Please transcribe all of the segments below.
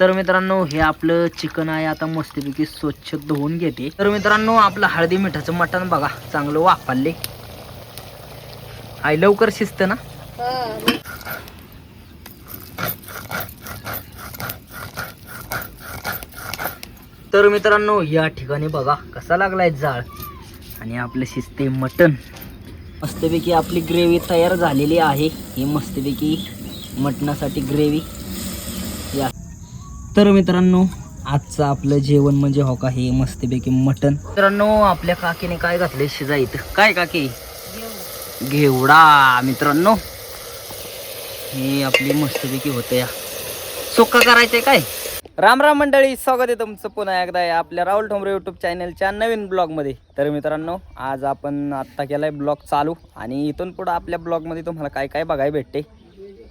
तर मित्रांनो हे आपलं चिकन आहे. आता मस्तपैकी स्वच्छ धुवून घेते. तर मित्रांनो आपलं हळदी मिठाचं मटण बघा. चांगलं वापरले आई लवकर शिजत ना. तर मित्रांनो या ठिकाणी बघा कसा लागलाय जाळ. आणि आपलं शिजते मटण. मस्तपैकी आपली ग्रेव्ही तयार झालेली आहे. ही मस्तपैकी मटणासाठी ग्रेव्ही तर मित्रांनो आजचं आपलं जेवण म्हणजे हो का हे मस्तपैकी मटण. मित्रांनो आपल्या काकीने काय घातले शिजाईत? काय काकी? घेवडा. मित्रांनो हे आपली मस्तपैकी होते या सुक्का करायचे काय? राम राम मंडळी स्वागत आहे तुमचं पुन्हा एकदा आहे आपल्या राहुल ठोंबरे यूट्यूब चॅनलच्या नवीन ब्लॉगमध्ये तर मित्रांनो आज आपण आत्ता केला आहे ब्लॉग चालू आणि इथून पुढं आपल्या ब्लॉगमध्ये तुम्हाला काय काय बघायला भेटते?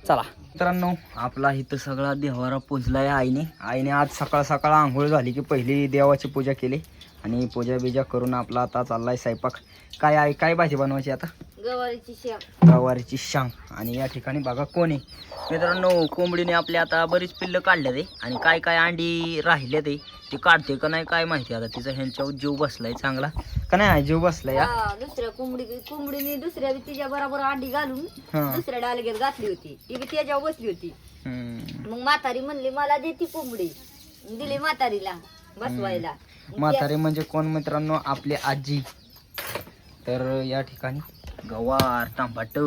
चला. मित्रांनो आपला इथं सगळा देवारा पूजलाय आईने. आईने आज सकाळ सकाळ आंघोळ झाली की पहिली देवाची पूजा केली. आणि पूजा बिजा करून आपला आता चाललाय स्वयंपाक. काय आई काय भाजी बनवायची आता? गवारीची गवारीची शांग. आणि या ठिकाणी बघा कोण. आहे मित्रांनो कोंबडीने आपल्या आता बरीच पिल्लं काढल्या ते आणि काय काय अंडी राहिले ते ती काढते का नाही काय माहिती. आता तिचा ह्यांच्यावर जीव बसलाय चांगला. का नाही जीव बसलाय? हा, दुसऱ्या कोंबडी कोंबडीने दुसऱ्या बी तिच्या बरोबर अंडी घालून हा. दुसऱ्या डालग्यात घातली होती. ती बी त्याच्यावर बसली होती. हम्म. मग म्हातारी म्हणली मला दे ती कोंबडी. दिली म्हातारीला बसवायला. म्हातारे म्हणजे कोण मित्रांनो? आपली आजी. तर या ठिकाणी गवार टमाट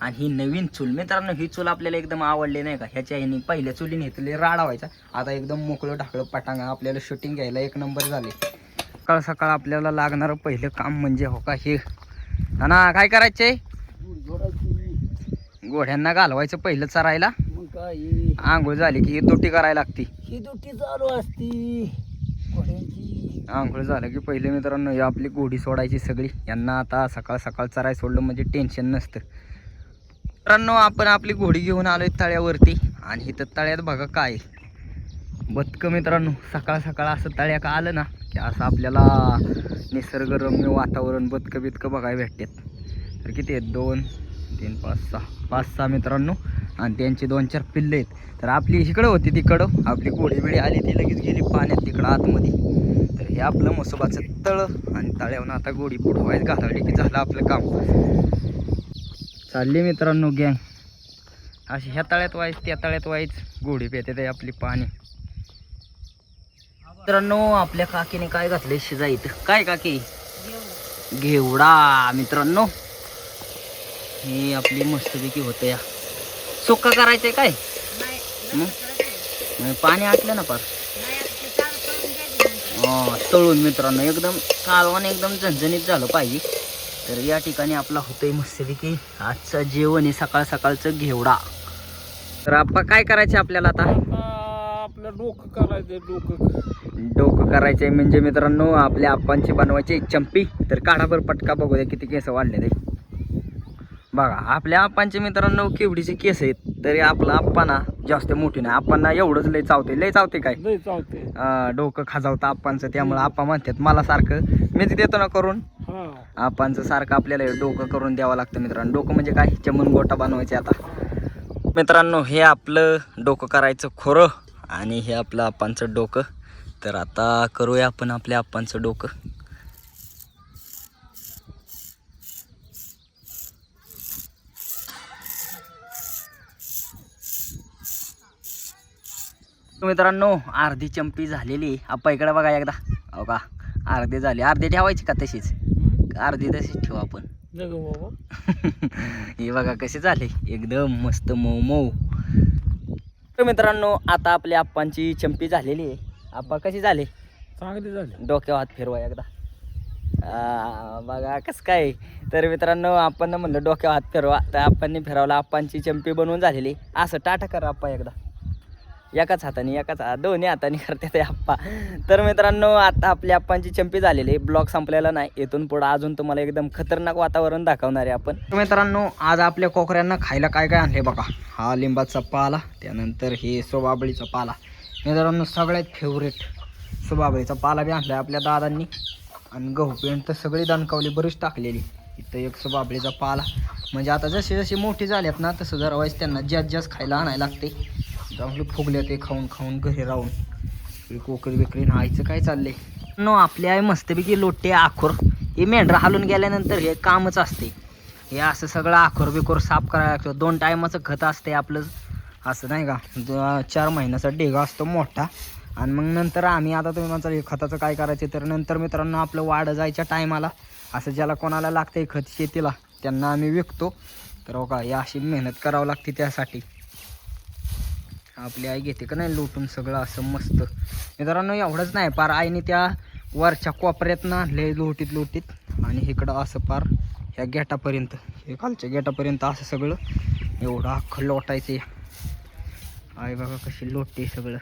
आणि ही नवीन चूल. मित्रांनो ही चूल आपल्याला एकदम आवडली नाही का? ह्याच्या ह्यानी पहिल्या चुलीने तुले राडा व्हायचा. आता एकदम मोकळं ढाकळं पटांगा आपल्याला शूटिंग घ्यायला एक नंबर झाले. सकाळ सकाळ आपल्याला लागणारं पहिलं काम म्हणजे हो का हे. ना काय करायचंय? घोड्यांना घालवायचं पहिलं चरायला. आंघोळ झाली की ही दुटी करायला लागती. ही दुटी चालू असती. आंघोळ झालं की पहिले मित्रांनो या आपली घोडी सोडायची सगळी. यांना आता सकाळ सकाळ चराय सोडलं म्हणजे टेन्शन नसतं. मित्रांनो आपण आपली घोडी घेऊन आलोय तळ्यावरती. आणि इथं तळ्यात बघा काय बदकं मित्रांनो सकाळ सकाळ असं तळ्या का आलं ना की असं आपल्याला निसर्गरम्य वातावरण बदकं बिदकं बघायला भेटतात. तर किती आहेत? दोन तीन पाच सहा. पाच सहा मित्रांनो. आणि त्यांचे दोन चार पिल्ले आहेत. तर आपली इकडं होती तिकडं आपली घोडी बिडी आली ती लगेच गेली पाण्यात तिकडं आतमध्ये. हे आपलं म्हसोबाचं तळ आणि तळ्यावरून आता गोडी पुढवायला घालवली की झालं आपलं काम. चालली मित्रांनो गँग. अशी ह्या तळ्यात व्हायच त्या तळ्यात व्हायच. गोडी पेते ते आपली पाणी. मित्रांनो आपल्या काकीने काय घातलंय शिजायत काय काकी? घेवडा मित्रांनो. हे आपली मस्तपैकी होतं या सुक्का करायचंय काय? मग पाणी आटलं ना पार. तळून मित्रांनो एकदम कालवान एकदम झणझणीत झालं पाहिजे. तर या ठिकाणी आपला होतोय मस्तपैकी आजचं जेवण आहे सकाळ सकाळचं घेवडा. तर आपा काय करायचं आपल्याला आता? आपलं डोकं करायचं डोकं. डोकं करायचंय म्हणजे मित्रांनो आपल्या आप्पांची बनवायची चंपी. तर काढाभर पटका बघू द्या किती केस वाढले ते बघा आपल्या आप्पांचे मित्रांनो केवढीचे केस आहेत तरी आपला आप्पा ना जास्त मोठी नाही. आप्पांना एवढंच लय चावते. लय चावते काय? लय अं, डोकं खाजावतं आप्पांचं त्यामुळं आप्पा म्हणतात मला सारखं मीच देतो ना करून. हा. आप्पांचं सारखं आपल्याला हे डोकं करून द्यावं लागतं मित्रांनो. डोकं म्हणजे काय? चमन गोटा बनवायचे आता. मित्रांनो हे आपलं डोकं करायचं खोरं आणि हे आपलं आप्पांचं डोकं. तर आता करूया आपण आपल्या आप्पांचं डोकं. मित्रांनो अर्धी चंपी झालेली. आप्पा इकडे बघा एकदा. हो का अर्धी झाली. अर्धी ठेवायची का तशीच? अर्धी तशीच ठेवू आपण. हे बघा कसे झाले. एकदम मस्त मऊ मऊ. तर मित्रांनो आता आपल्या आप्पांची चंपी झालेली आहे. आप्पा कशी झाले? चांगली झाली. डोक्यावर हात फिरवा एकदा. बघा कसं काय. तर मित्रांनो आपण म्हणलं डोक्यावर हात फिरवा. तर आप्पांनी फिरवला. आप्पांची चंपी बनवून झालेली. असं टाटा करा आप्पा एकदा. एकाच हाताने एकाच दोन्ही हाताने करते ते आप्पा. तर मित्रांनो आता आपल्या आप्पांची चंपी झालेली ब्लॉग संपलेला नाही. इथून पुढं अजून तुम्हाला एकदम खतरनाक वातावरण दाखवणार आहे आपण. मित्रांनो आज आपल्या कोकऱ्यांना खायला काय काय आणले बघा. हा लिंबाचा पाला त्यानंतर हे सोबाबळीचा पाला. मित्रांनो सगळ्यात फेवरेट सोबाबळीचा पाला बी आणला आपल्या दादांनी. आणि गहू पेंट तर सगळी दणकावली बरीच टाकलेली. इथं एक सोबाबळीचा पाला. म्हणजे आता जसे जसे मोठी झाल्यात ना तसं जरा वाईस त्यांना जास्त ज्याच खायला आणायला लागते. चांगले फुगल्या ते खाऊन खाऊन घरी राहून. कोकरी बिकरी न्हायचं काय चाललंय? नो आपली आई मस्तपैकी लोटे आखोर. हे मेंढरा हालून गेल्यानंतर हे कामच असते. हे असं सगळं आखोर बिखोर साफ करायला लागतो. दोन टायमाचं खत असते आपलं. असं नाही का? चार महिन्याचा डेगा असतो मोठा. आणि मग नंतर आम्ही आता तुम्ही म्हणता खताचं काय करायचं? तर नंतर मित्रांनो आपलं वाढ जायच्या टायमाला असं ज्याला कोणाला लागतंय खत शेतीला त्यांना आम्ही विकतो. तर हो का या अशी मेहनत करावं लागते त्यासाठी. आपली आई घेते का नाही लुटून सगळं असं मस्त. मित्रांनो एवढंच नाही पार आईने त्या वरच्या कोपऱ्यातनं आणले लोटीत लोटीत. आणि इकडं असं पार ह्या गेटापर्यंत हे खालच्या गेटापर्यंत असं सगळं. एवढं अख्खं लोटायचं आई बघा कशी लोटते सगळं.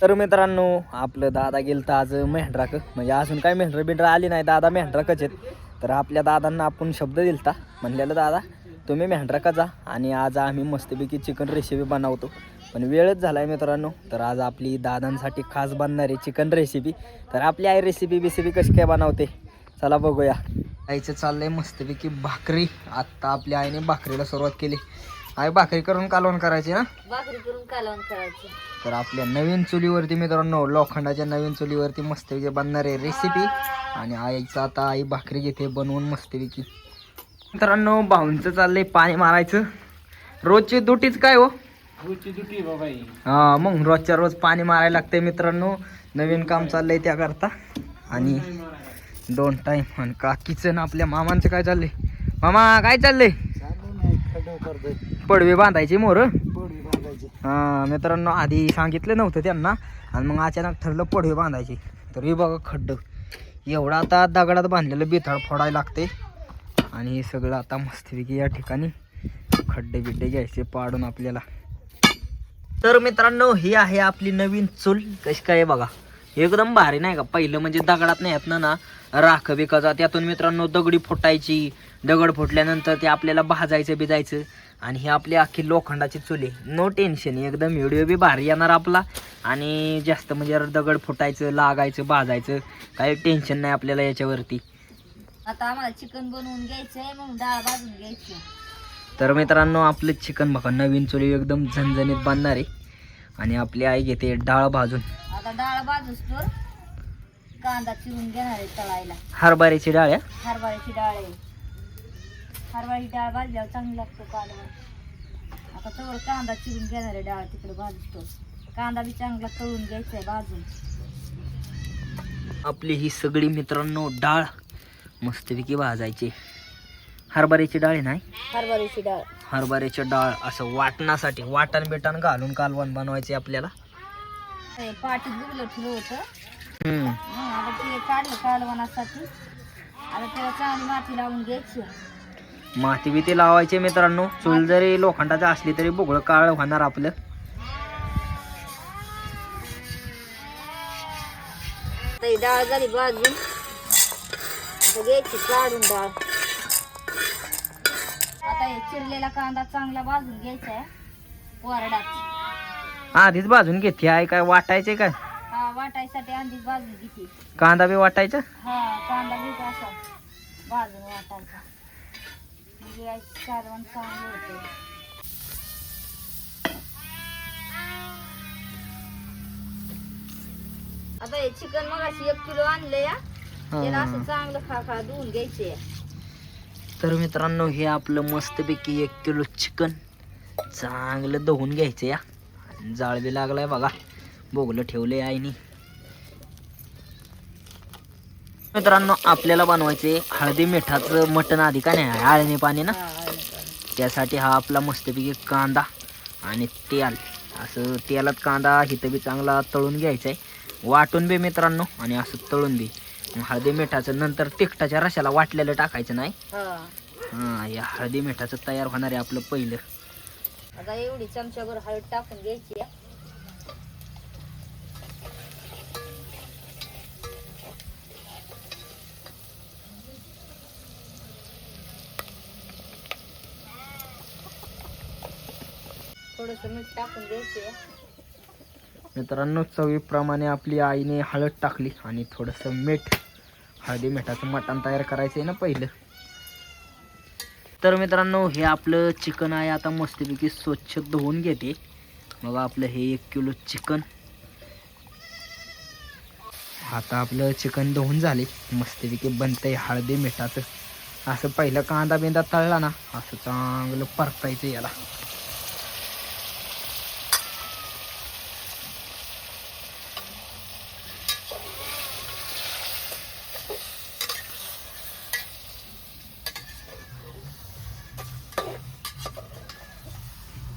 तर मित्रांनो आपलं दादा गेलं तर आज मेहंड्राक म्हणजे अजून काय मेंढरं बिंड्रा आली नाही दादा मेहंड्राकच आहेत. तर आपल्या दादांना आपण शब्द दिलता. म्हणलेलं दादा तुम्ही मेंढराका जा? आणि आज आम्ही मस्तपैकी चिकन रेसिपी बनवतो. पण वेळच झाला आहे मित्रांनो तर आज आपली दादांसाठी खास बनणारी चिकन रेसिपी तर आपली आई रेसिपी बिसिपी कशी काय बनवते? चला बघूया. आईचं चाललंय मस्तपैकी भाकरी. आत्ता आपल्या आईने भाकरीला सुरुवात केली. आई भाकरी करून कालवण करायची ना? भाकरी करून कालवण करायची. तर आपल्या नवीन चुलीवरती मित्रांनो लोखंडाच्या नवीन चुलीवरती मस्तपैकी बनणार रेसिपी आणि आईचं आता आई भाकरी घेते बनवून मस्तपैकी. मित्रांनो भाऊंचं चाललंय पाणी मारायचं. रोजची दुटीच काय हो? रोजची दुटी बाबा ही. हा मग रोजच्या रोज पाणी मारायला लागतंय मित्रांनो. नवीन काम चाललंय त्याकरता. आणि दोन टाईम आणि काकीचं आपल्या मामांचं काय चाललंय? मामा काय चाललंय? पडवे बांधायची मोर? हा मित्रांनो आधी सांगितलं नव्हतं त्यांना. आणि मग अचानक ठरलं पडवे बांधायची. तर हे बघा खड्ड. एवढं आता दगडात बांधलेलं बिथाड फोडायला लागते आणि हे सगळं आता मस्तपैकी या ठिकाणी खड्डे बिड्डे घ्यायचे पाडून आपल्याला. तर मित्रांनो ही आहे आपली नवीन चूल. कशी काय आहे बघा. एकदम भारी नाही का? पहिलं म्हणजे दगडात नाही येत ना ना. राख बिकाचा त्यातून मित्रांनो दगडी फुटायची. दगड फुटल्यानंतर ते आपल्याला भाजायचं बिजायचं आणि ही आपली अख्खी लोखंडाची चुली नो टेन्शन एकदम व्हिडिओ बी भारी येणार आपला. आणि जास्त म्हणजे दगड फुटायचं लागायचं भाजायचं काही टेन्शन नाही आपल्याला याच्यावरती. आता आम्हाला चिकन बनवून घ्यायचंय मग डाळ भाजून घ्यायची. तर मित्रांनो आपलं चिकन बघा नवीन चुली एकदम झणझणीत बांधणार आहे आणि आपली आई घेते डाळ भाजून. आता डाळ भाजूस तर कांदा चिरून घेणार आहे तळायला. हरभऱ्याची डाळ आहे. हरभऱ्याची डाळ आहे. हरभऱ्याची डाळ भाजल्यावर चांगली लागतो कालवण आता सगळं कांदा चिरून घेणार आहे डाळ तिकडे भाजूस तर कांदा बी चांगला तळून घ्यायचा आहे भाजून. आपली ही सगळी मित्रांनो डाळ मस्तपैकी भाजायची. हरभऱ्याची डाळ आहे नाही हरभऱ्याची डाळ. हरभऱ्याची डाळ असं वाटण्यासाठी वाटण बिटण घालून कालवण बनवायचे आपल्याला. ते पाटीत दुबलं ठेवलं होतं. हम्म. आता ते काढलं कालवणासाठी. आता त्याला चांगली माती लावून घ्यायची. माती बिती लावायचे मित्रांनो. चूल जरी लोखंडाची असली तरी बुगळं काळ होणार आपलं. आता ही डाळ झाली भाजून. आता घ्यायची काढून डाळ आता हे चिरलेला कांदा चांगला भाजून घ्यायचा आहे वरडाच आधीच भाजून घेते आहे काय वाटायचे काय? हा वाटायसाठी आधीच भाजून घेते. कांदा बी वाटायचा? हा कांदा बी असा भाजून वाटायचा. म्हणजे चांगलं होतं आता हे चिकन मगाशी एक किलो आणलं या त्याला असं चांगलं खा खा धुवून घ्यायचे तर मित्रांनो हे आपलं मस्तपैकी एक किलो चिकन चांगलं धुवून घ्यायचं या आणि जाळ बी लागलाय बघा. बोगलं ठेवलंय आईनी. मित्रांनो आपल्याला बनवायचे हळदी मिठाचं मटण आधी का नाही? आळणी पाणी ना? त्यासाठी हा आपला मस्तपैकी कांदा आणि तेल. असं तेलात कांदा हिथं बी चांगला तळून घ्यायचा आहे वाटून बी मित्रांनो आणि असं तळून बी. हळदी मिठाचं नंतर तिखटाच्या रशाला वाटलेलं टाकायचं नाही. हा. हां या हळदी मिठाचं तयार होणार आहे आपलं पहिलं. आता एवढी चमच्याभर हळद टाकून घ्यायची आहे. थोडस मीठ टाकून घ्यायचे मित्रांनो चवीप्रमाणे आपली आईने हळद टाकली आणि थोडंसं मीठ हळदी मिठाचं मटण तयार करायचं आहे ना पहिलं. तर मित्रांनो हे आपलं चिकन आहे. आता मस्तपैकी स्वच्छ धुवून घेते. मग आपलं हे एक किलो चिकन. आता आपलं चिकन धुवून झाले. मस्तपैकी बनतंय हळदी मिठाचं. असं पहिलं कांदा बिंदा तळला ना असं चांगलं परतायचं याला.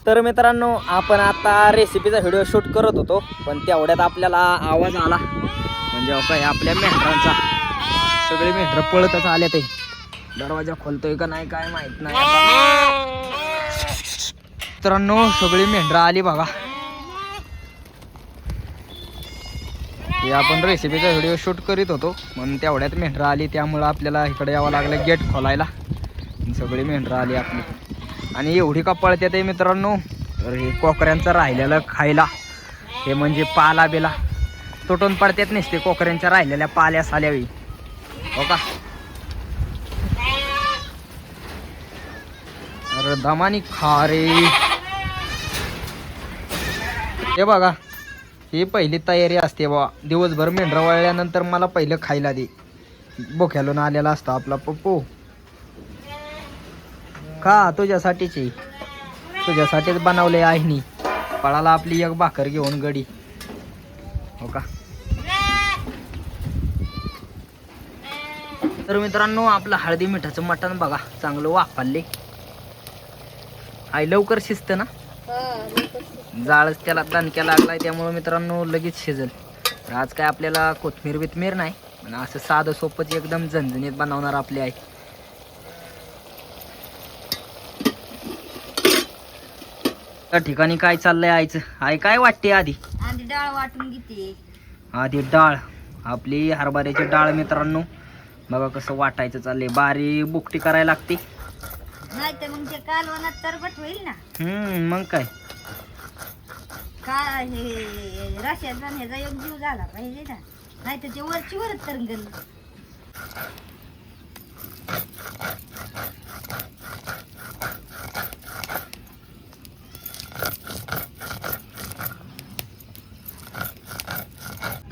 तर मित्रांनो आपण आता रेसिपीचा व्हिडिओ शूट करत होतो पण तेवढ्यात आपल्याला आवाज आला. म्हणजे काय आपल्या मेंढरांचा. सगळे मेंढर पळतच आले ते. दरवाजा खोलतोय का नाही काय माहीत नाही मित्रांनो सगळी मेंढरं आली बघा. हे आपण रेसिपीचा व्हिडिओ शूट करीत होतो म्हणून तेवढ्यात मेंढरं आली त्यामुळं आपल्याला इकडे यावं लागलं गेट खोलायला. सगळी मेंढरं आली आपली. आणि एवढी का पळत्यात आहे मित्रांनो. तर हे कोकऱ्यांचं राहिलेलं खायला. हे म्हणजे पाला बिला. तुटून पडतात नसते कोकऱ्यांच्या राहिलेल्या पाल्या साल्यावी हो का? अरे दमानी खा रे. हे बघा ही पहिली तयारी असते बा दिवसभर मेंढरा वळल्यानंतर मला पहिलं खायला दे. बोख्यालून आलेला असतो आपला पप्पू. का? तुझ्यासाठीची. तुझ्यासाठीच बनवले आईनी. पळाला आपली एक भाकर घेऊन गडी. हो का? तर मित्रांनो आपलं हळदी मिठाचं मटण बघा. चांगलं वापरले आई लवकर शिजतं ना? जाळच त्याला दणक्या लागलाय त्यामुळे मित्रांनो लगेच शिजल. आज काय आपल्याला कोथमीर बिथमीर नाही असं साधं सोपंच एकदम झणझणीत बनवणार आपली आई. त्या ठिकाणी काय चाललंय आईचं? आई काय वाटते आधी? डाळ वाटून घेते. आधी डाळ. आपली हरभऱ्याची डाळ मित्रांनो. बघा कसं वाटायचं चाललंय. बारीक बुकटी करायला लागते. नाही तर मग ते कालवनात तरबट होईल ना? हम्म मग काय? का हे एक जीव झाला पाहिजे ना? नाही तर ते वरची वरच तरंगल.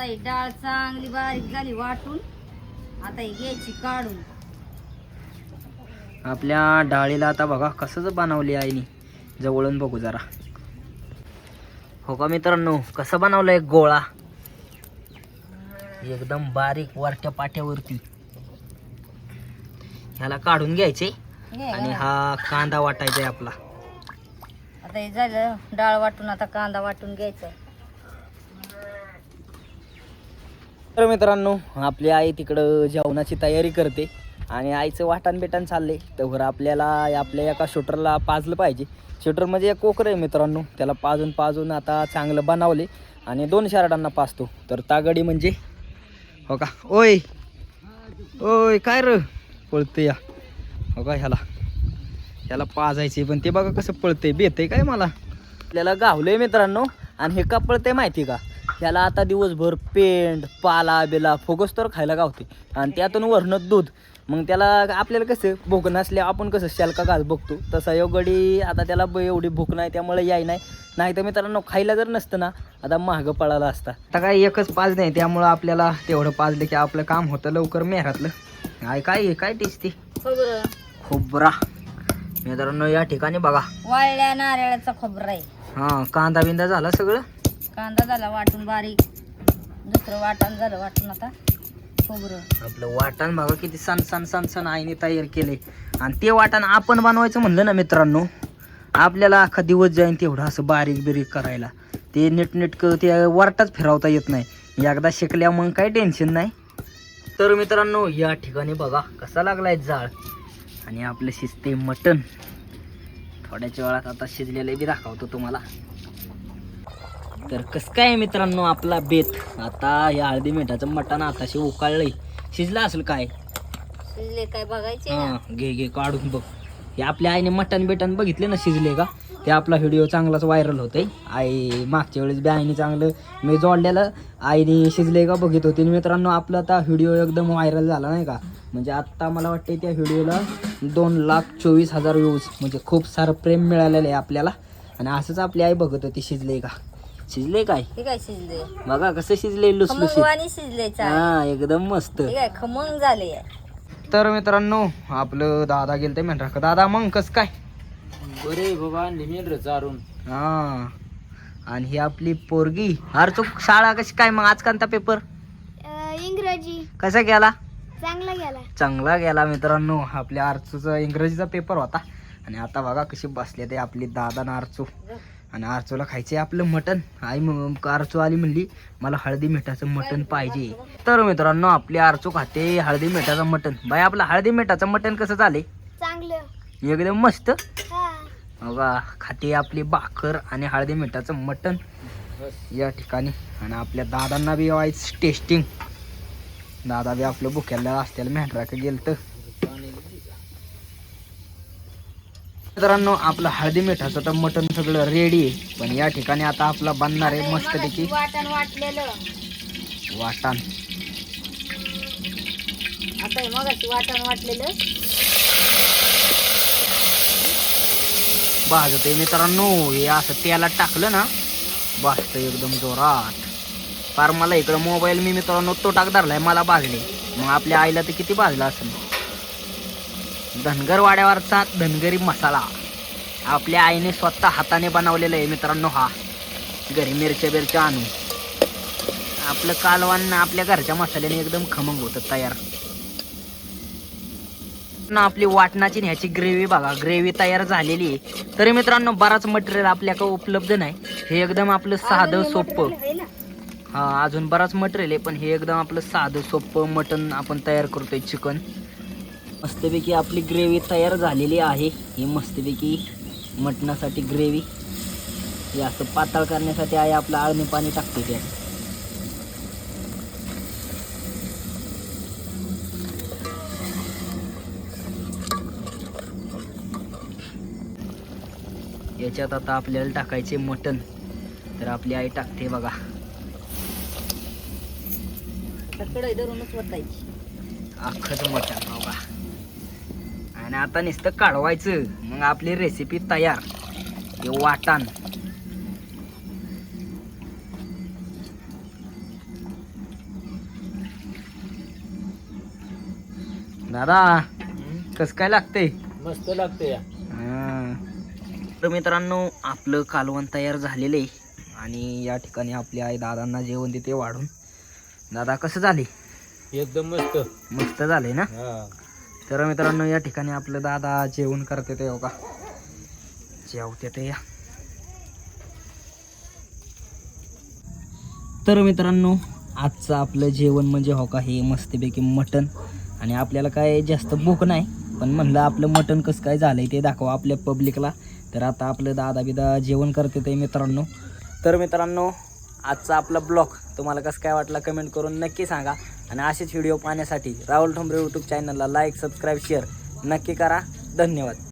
ही डाळ चांगली बारीक झाली वाटून. आता ही घ्यायची काढून. आपल्या डाळीला आता बघा कसं बनवली आईनी. जवळून बघू जरा. हो का मित्रांनो कसं बनवलंय गोळा? एकदम बारीक वरच्या पाट्यावरती. ह्याला काढून घ्यायचे आणि. हा कांदा वाटायचा आपला. आता हे झालं डाळ वाटून आता कांदा वाटून घ्यायचा. तर मित्रांनो आपली आई तिकडं जेवणाची तयारी करते आणि आईचं वाटण बिटाण चालले तर आपल्याला आपल्या एका शूटरला पाजलं पाहिजे. शूटर म्हणजे एक कोकर आहे मित्रांनो. त्याला पाजून पाजून आता चांगलं बनवले आणि दोन शर्टांना पाजतो. तर तागडी म्हणजे हो का? ओय! ओय काय र? पळतं या. हो का ह्याला? ह्याला पाजायचे पण ते बघा कसं पळते बेतंय काय मला? आपल्याला गावलंय मित्रांनो. आणि हे का पळते माहिती का? ह्याला आता दिवसभर पेंड पाला बिला फोगस तर खायला गावते. आणि त्यातून वरणं दूध. मग त्याला आपल्याला कसं भूक नसल्या आपण कसं शेलका घास बघतो. तसा यो गडी आता त्याला ब- एवढी भूक नाही त्यामुळे याय नाही. नाही तर मित्रांनो खायला जर नसतं ना आता महाग पळाला असता. आता काय एकच पाच नाही त्यामुळं आपल्याला तेवढं पाजलं की आपलं काम होतं लवकर मेहरातलं. काय काय? काय खोबरं. खोबरा. मित्रांनो या ठिकाणी बघा. वाळल्या नारळाचा खोबरा आहे. हां कांदा बिंदा झाला सगळं? कांदा झाला वाटून बारीक. दुसरं वाटण झालं वाटून आता खोबरं. आपलं वाटण बघा किती सण सण सण सण आईने तयार केले. आणि ते वाटण आपण बनवायचं म्हणलं ना मित्रांनो आपल्याला अख्खा दिवस जाईन तेवढं असं बारीक बिरीक करायला. ते नीटनेटकं ते वरटाच फिरवता येत नाही. एकदा शिकल्या मग काही टेन्शन नाही. तर मित्रांनो या ठिकाणी बघा कसा लागलाय जाळ. आणि आपलं शिजते मटण. थोड्याच्या वेळात आता शिजलेलं बी दाखवतो तुम्हाला. तर कसं काय मित्रांनो आपला बेत? आता या हळदी मिठाचं मटण आताशी उकाळलंय. शिजलं असेल काय? शिजले काय बघायचे हा घे घे काढून बघ. हे आपल्या आईने मटण बिटन बघितले ना शिजले का? ते आपला व्हिडिओ चांगलाच व्हायरल होतोय. आई मागच्या वेळेस बी आईने चांगलं मी जोडलेलं आईने शिजले का बघित होती. मित्रांनो आपला आता व्हिडिओ एकदम व्हायरल झाला नाही का? म्हणजे आत्ता मला वाटते त्या व्हिडिओला दोन लाख चोवीस हजार व्ह्यूज म्हणजे खूप सारं प्रेम मिळालेलं आहे आपल्याला. आणि असंच आपली आई बघत होती शिजले का? शिजले काय? हे काय शिजले? बघा कसं शिजले खमंगवाणी शिजले हा एकदम मस्त. हे काय खमंग झाले. तर मित्रांनो आपलं दादा गेलं ते म्हणणार दादा मग कस काय? बरे बाबा आणली मेल रे चारून. हा. आणि ही आपली पोरगी. अरे तू शाळा कशी काय? मग आज कोणता पेपर इंग्रजी. कसा गेला? चांगला गेला. चांगला गेला मित्रांनो. आपल्या आरचूचा इंग्रजीचा पेपर होता. आणि आता बघा कशी बसले ते आपली दादा ना आरचू आणि आरचूला खायचे आपलं मटण. आई मग आरचू आली म्हणली मला हळदी मिठाचं मटण पाहिजे. तर मित्रांनो आपली आरचू खाते हळदी मिठाचं मटण. बाई आपलं हळदी मिठाचं मटण कसं झाले चांगलं. एकदम मस्त. हा. बघा खाते आपली भाकर आणि हळदी मिठाचं मटण. या ठिकाणी. आणि आपल्या दादांना बी व्हायचं टेस्टिंग. दादा बी आपलं बुक्याला असत्याला मेंढराक गेलं तर मित्रांनो आपलं हळदी मिठाचं तर मटण सगळं रेडी आहे. पण या ठिकाणी आता आपला बनणार आहे मस्तपैकी. वाटण वाटलेलं. वाटाण. आता हे मगाशी वाटण वाटलेलं. भाजत मित्रांनो हे असं तेलात टाकलं ना भाजतं एकदम जोरात. फार मला इकडं मोबाईल मी मित्रांनो तो टाक धरलाय मला भाजले मग आपल्या आईला तर किती भाजला असेल? धनगर वाड्यावरचा धनगरी मसाला. आपल्या आईने स्वतः हाताने बनवलेला आहे मित्रांनो हा. घरी मिरच्या बिरच्या आणून. आपलं कालवान आपल्या घरच्या मसाल्याने एकदम खमंग होतं तयार. ना आपली वाटणाची ह्याची ग्रेव्ही बघा ग्रेव्ही तयार झालेली आहे. तरी मित्रांनो बराच मटेरियल आपल्याकडे उपलब्ध नाही. हे एकदम आपलं साधं सोपं. हा अजून बराच मटेरियल आहे पण हे एकदम आपलं साधं सोपं मटण आपण तयार करतोय चिकन. मस्तपैकी आपली ग्रेव्ही तयार झालेली आहे. ही मस्तपैकी मटणासाठी ग्रेव्ही हे असं पातळ करण्यासाठी आहे आपलं आळणी पाणी टाकते ते. याच्यात आता आपल्याला टाकायचे मटण. तर आपली आई टाकते बघा. धरूनच वतायची. अख्खच मटण बघा. आणि आता नुसतं काढवायचं. मग आपली रेसिपी तयार. हे वाटाण. दादा कस काय लागतंय? मस्त लागते या. तर मित्रांनो आपलं कालवण तयार झालेलं आहे आणि या ठिकाणी आपली आई दादांना जेवण देते वाढून. दादा कसं झाले एकदम मस्त. मस्त झाले ना? हा. तर मित्रांनो या ठिकाणी आपलं दादा जेवण करते ते हो का? जेवते ते. या तर मित्रांनो आजचं आपलं जेवण म्हणजे हो का हे मस्तपैकी मटण. आणि आपल्याला काय जास्त भूक नाही पण म्हणलं आपलं मटण कसं काय झालंय ते दाखवा आपल्या पब्लिकला. तर आता आपलं दादा बिदा जेवण करते ते मित्रांनो. तर मित्रांनो आजचा आपला ब्लॉग तुम्हाला कसं काय वाटला कमेंट करून नक्की सांगा. आणि असेच व्हिडिओ पाहण्यासाठी राहुल ठोंबरे यूट्यूब चॅनलला लाईक सबस्क्राईब शेअर नक्की करा. धन्यवाद.